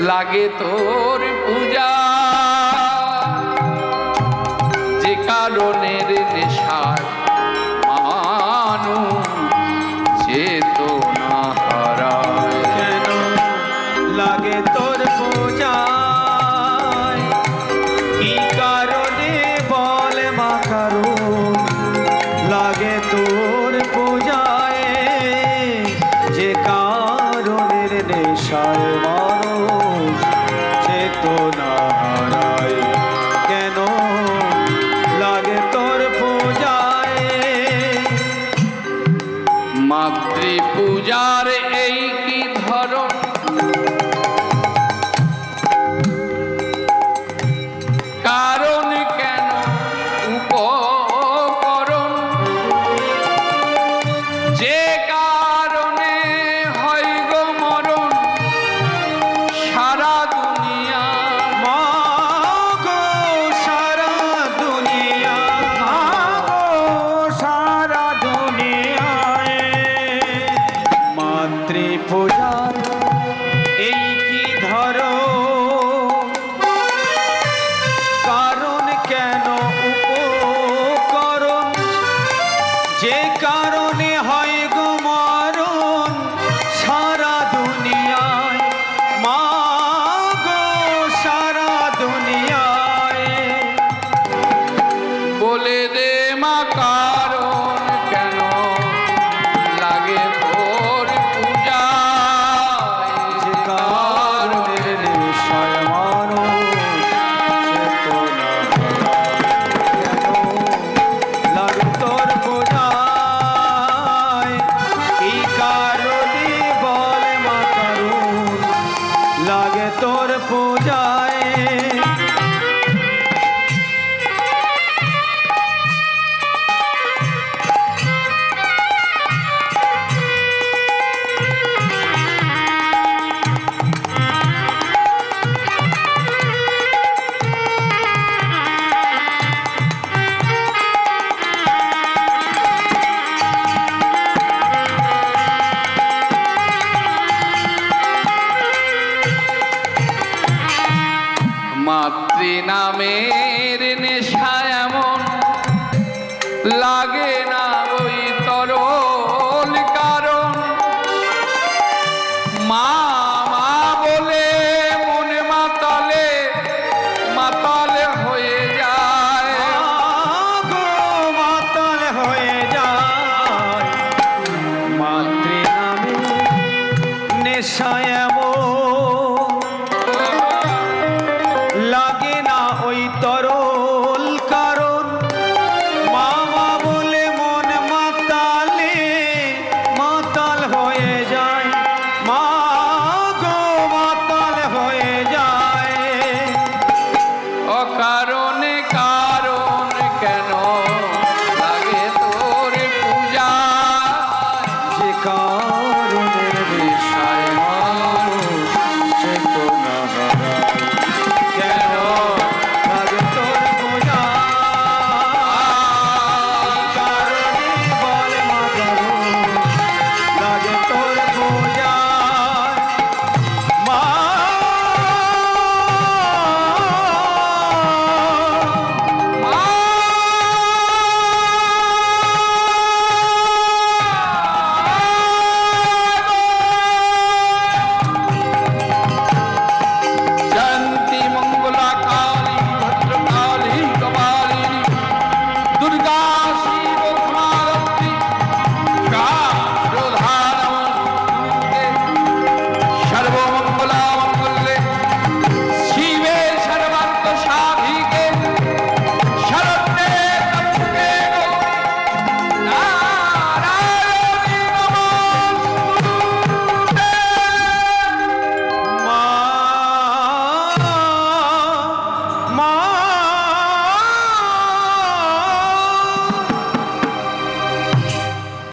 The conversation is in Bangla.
লাগে তোর পূজা। যে কারণের নেশার মানুষ চেতনা হারায়। কেন লাগে তোর পূজায়? কি কারণে বল মা লাগে তোর পূজায় যে কারণের মানুষ त्रिपुजारी तोर पूजा নামের নেশা এমন লাগে না ওই তরল কারণ। মা